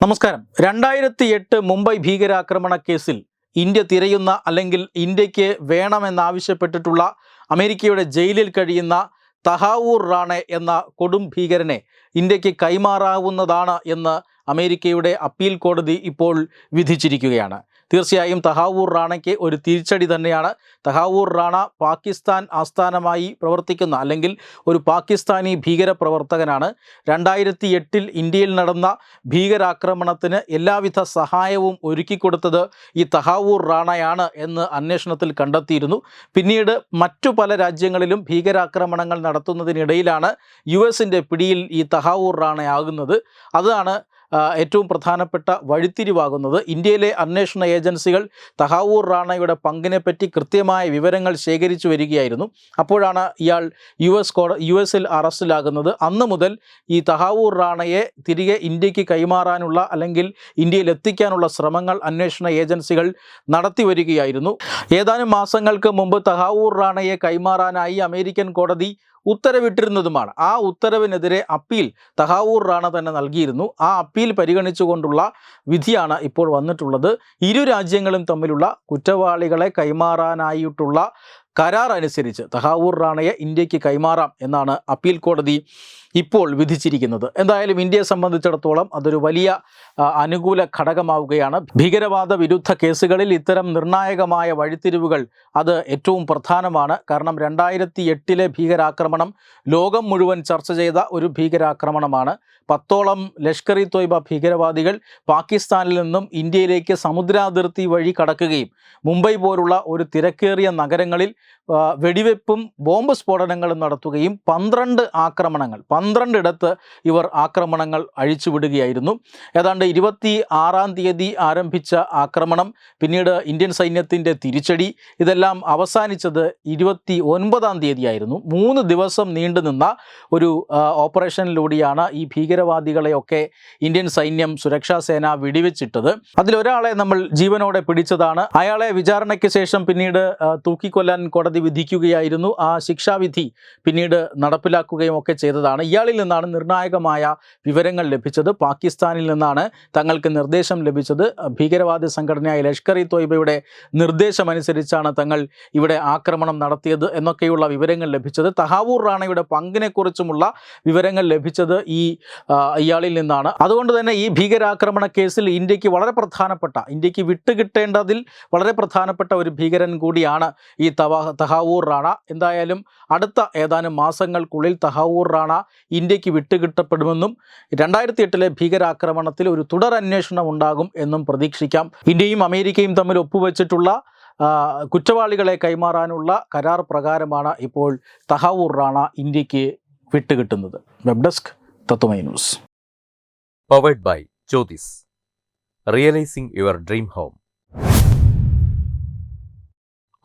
നമസ്കാരം. രണ്ടായിരത്തി എട്ട് മുംബൈ ഭീകരാക്രമണ കേസിൽ ഇന്ത്യ തിരയുന്ന അല്ലെങ്കിൽ ഇന്ത്യയ്ക്ക് വേണമെന്നാവശ്യപ്പെട്ടിട്ടുള്ള അമേരിക്കയുടെ ജയിലിൽ കഴിയുന്ന തഹാവൂർ റാണെ എന്ന കൊടും ഭീകരനെ ഇന്ത്യയ്ക്ക് കൈമാറാവുന്നതാണ് എന്ന് അമേരിക്കയുടെ അപ്പീൽ കോടതി ഇപ്പോൾ വിധിച്ചിരിക്കുകയാണ്. തീർച്ചയായും തഹാവൂർ റാണയ്ക്ക് ഒരു തിരിച്ചടി തന്നെയാണ്. തഹാവൂർ റാണ പാകിസ്ഥാൻ ആസ്ഥാനമായി പ്രവർത്തിക്കുന്ന അല്ലെങ്കിൽ ഒരു പാകിസ്ഥാനി ഭീകരപ്രവർത്തകനാണ്. രണ്ടായിരത്തി എട്ടിൽ ഇന്ത്യയിൽ നടന്ന ഭീകരാക്രമണത്തിന് എല്ലാവിധ സഹായവും ഒരുക്കിക്കൊടുത്തത് ഈ തഹാവൂർ റാണയാണ് എന്ന് അന്വേഷണത്തിൽ കണ്ടെത്തിയിരുന്നു. പിന്നീട് മറ്റു പല രാജ്യങ്ങളിലും ഭീകരാക്രമണങ്ങൾ നടത്തുന്നതിനിടയിലാണ് യു എസിന്റെ പിടിയിൽ ഈ തഹാവൂർ റാണയാകുന്നത്. അതാണ് ഏറ്റവും പ്രധാനപ്പെട്ട വഴിത്തിരിവാകുന്നത് ഇന്ത്യയിലെ അന്വേഷണ ഏജൻസികൾ തഹാവൂർ റാണയുടെ പങ്കിനെപ്പറ്റി കൃത്യമായ വിവരങ്ങൾ ശേഖരിച്ചു വരികയായിരുന്നു. അപ്പോഴാണ് ഇയാൾ യു എസ് കോട യു എസിൽ അറസ്റ്റിലാകുന്നത്. അന്ന് മുതൽ ഈ തഹാവൂർ റാണയെ തിരികെ ഇന്ത്യയ്ക്ക് കൈമാറാനുള്ള അല്ലെങ്കിൽ ഇന്ത്യയിൽ എത്തിക്കാനുള്ള ശ്രമങ്ങൾ അന്വേഷണ ഏജൻസികൾ നടത്തി വരികയായിരുന്നു. ഏതാനും മാസങ്ങൾക്ക് മുമ്പ് തഹാവൂർ റാണയെ കൈമാറാനായി അമേരിക്കൻ കോടതി ഉത്തരവിട്ടിരുന്നതുമാണ്. ആ ഉത്തരവിനെതിരെ അപ്പീൽ തഹാവൂർ റാണ തന്നെ നൽകിയിരുന്നു. ആ അപ്പീൽ പരിഗണിച്ചുകൊണ്ടുള്ള വിധിയാണ് ഇപ്പോൾ വന്നിട്ടുള്ളത്. ഇരു രാജ്യങ്ങളും തമ്മിലുള്ള കുറ്റവാളികളെ കൈമാറാനായിട്ടുള്ള കരാർ അനുസരിച്ച് തഹാവൂർ റാണയെ ഇന്ത്യയ്ക്ക് കൈമാറാം എന്നാണ് അപ്പീൽ കോടതി ഇപ്പോൾ വിധിച്ചിരിക്കുന്നത്. എന്തായാലും ഇന്ത്യയെ സംബന്ധിച്ചിടത്തോളം അതൊരു വലിയ അനുകൂല ഘടകമാവുകയാണ്. ഭീകരവാദ വിരുദ്ധ കേസുകളിൽ ഇത്തരം നിർണായകമായ വഴിത്തിരിവുകൾ അത് ഏറ്റവും പ്രധാനമാണ്. കാരണം രണ്ടായിരത്തി എട്ടിലെ ഭീകരാക്രമണം ലോകം മുഴുവൻ ചർച്ച ചെയ്ത ഒരു ഭീകരാക്രമണമാണ്. പത്തോളം ലഷ്കർ ഇ തോയ്ബ ഭീകരവാദികൾ പാകിസ്ഥാനിൽ നിന്നും ഇന്ത്യയിലേക്ക് സമുദ്രാതിർത്തി വഴി കടക്കുകയും മുംബൈ പോലുള്ള ഒരു തിരക്കേറിയ നഗരങ്ങളിൽ വെടിവെപ്പും ബോംബ് സ്ഫോടനങ്ങളും നടത്തുകയും പന്ത്രണ്ട് ആക്രമണങ്ങൾ പന്ത്രണ്ടിടത്ത് ഇവർ ആക്രമണങ്ങൾ അഴിച്ചുവിടുകയായിരുന്നു. ഏതാണ്ട് ഇരുപത്തി ആറാം തീയതി ആരംഭിച്ച ആക്രമണം പിന്നീട് ഇന്ത്യൻ സൈന്യത്തിന്റെ തിരിച്ചടി ഇതെല്ലാം അവസാനിച്ചത് ഇരുപത്തി ഒൻപതാം തീയതിയായിരുന്നു. മൂന്ന് ദിവസം നീണ്ടുനിന്ന ഒരു ഓപ്പറേഷനിലൂടെയാണ് ഈ ഭീകരവാദികളെയൊക്കെ ഇന്ത്യൻ സൈന്യം സുരക്ഷാ സേന വെടിവെച്ചിട്ടത്. അതിലൊരാളെ നമ്മൾ ജീവനോടെ പിടിച്ചതാണ്. അയാളെ വിചാരണയ്ക്ക് ശേഷം പിന്നീട് തൂക്കിക്കൊല്ലാൻ കോടതി വിധിക്കുകയായിരുന്നു. ആ ശിക്ഷാവിധി പിന്നീട് നടപ്പിലാക്കുകയും ഒക്കെ ചെയ്തതാണ്. ഇയാളിൽ നിന്നാണ് നിർണായകമായ വിവരങ്ങൾ ലഭിച്ചത്. പാകിസ്ഥാനിൽ നിന്നാണ് തങ്ങൾക്ക് നിർദ്ദേശം ലഭിച്ചത്. ഭീകരവാദ സംഘടനയായ ലഷ്കർ ഇ തോയ്ബയുടെ നിർദ്ദേശമനുസരിച്ചാണ് തങ്ങൾ ഇവിടെ ആക്രമണം നടത്തിയത് എന്നൊക്കെയുള്ള വിവരങ്ങൾ ലഭിച്ചത്. തഹാവൂർ റാണയുടെ പങ്കിനെക്കുറിച്ചുമുള്ള വിവരങ്ങൾ ലഭിച്ചത് ഈ ഇയാളിൽ നിന്നാണ്. അതുകൊണ്ട് തന്നെ ഈ ഭീകരാക്രമണ കേസിൽ ഇന്ത്യയ്ക്ക് വളരെ പ്രധാനപ്പെട്ട ഇന്ത്യയ്ക്ക് വിട്ടുകിട്ടേണ്ടതിൽ വളരെ പ്രധാനപ്പെട്ട ഒരു ഭീകരൻ കൂടിയാണ് ഈ തവാ തഹാവൂർ റാണ. എന്തായാലും അടുത്ത ഏതാനും മാസങ്ങൾക്കുള്ളിൽ തഹാവൂർ റാണ ഇന്ത്യയ്ക്ക് വിട്ടുകിട്ടപ്പെടുമെന്നും രണ്ടായിരത്തി എട്ടിലെ ഭീകരാക്രമണത്തിൽ ഒരു തുടർ അന്വേഷണം ഉണ്ടാകും എന്നും പ്രതീക്ഷിക്കാം. ഇന്ത്യയും അമേരിക്കയും തമ്മിൽ ഒപ്പുവെച്ചിട്ടുള്ള കുറ്റവാളികളെ കൈമാറാനുള്ള കരാർ പ്രകാരമാണ് ഇപ്പോൾ തഹാവൂർ റാണ ഇന്ത്യയ്ക്ക് വിട്ടുകിട്ടുന്നത്. Web desk Tatwamayi news. Powered by Jyothis. Realising your dream home.